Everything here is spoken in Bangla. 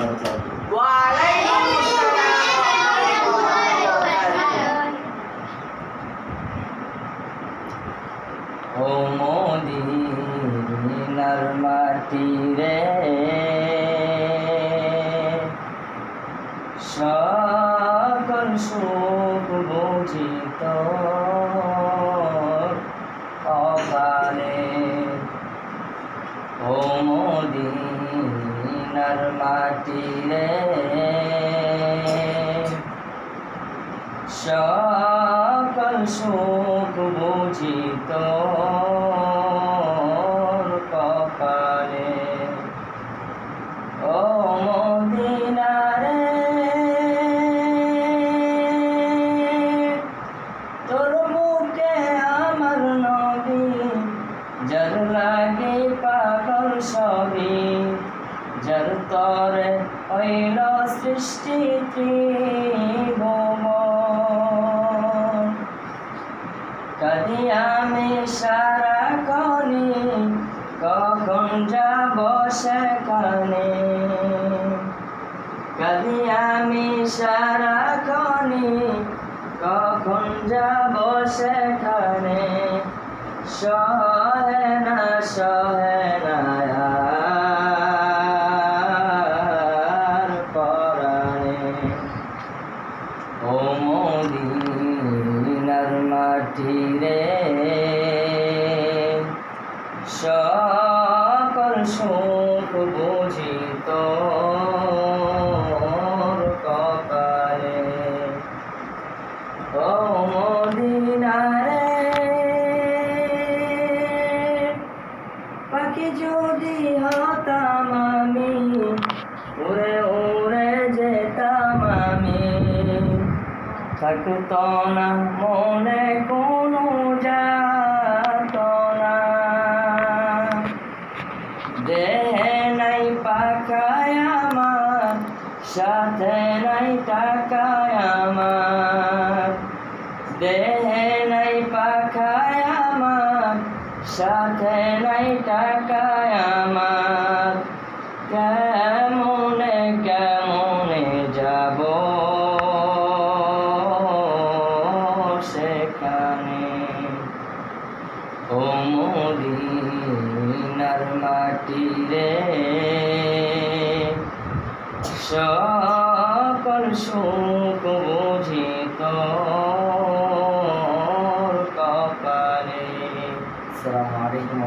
ও মদিনার মাটি রে সকল সুখ বুঝিত মদিনার মাটি রে সকল সুখ বুঝিত কপালে। ও মদিনারে, তোর মুখে আমার নবী যার লাগে তরে হইল সৃষ্টি কাদি আমি সারা কনি কখন যাব সেখানে? কাদি আমি সারা কনি কখন যাব সেখানে? সহে না সহে ও মদিনার মাটি রে সকল সুখ বুঝিত কপালে। ও মদিনারে পাখি যদি হতাম আমি উড়ে থাকতো না মনে কোনো যাতনা। দেহে নাই পাকায় আমার, সাথে নাই টাকায় আমার। দেহে নাই পাখায় আমার, সাথে নাই টাকায় আমার। কেমনে সকল সুখ বুঝি তোর কপালে। সালাম আলাইকুম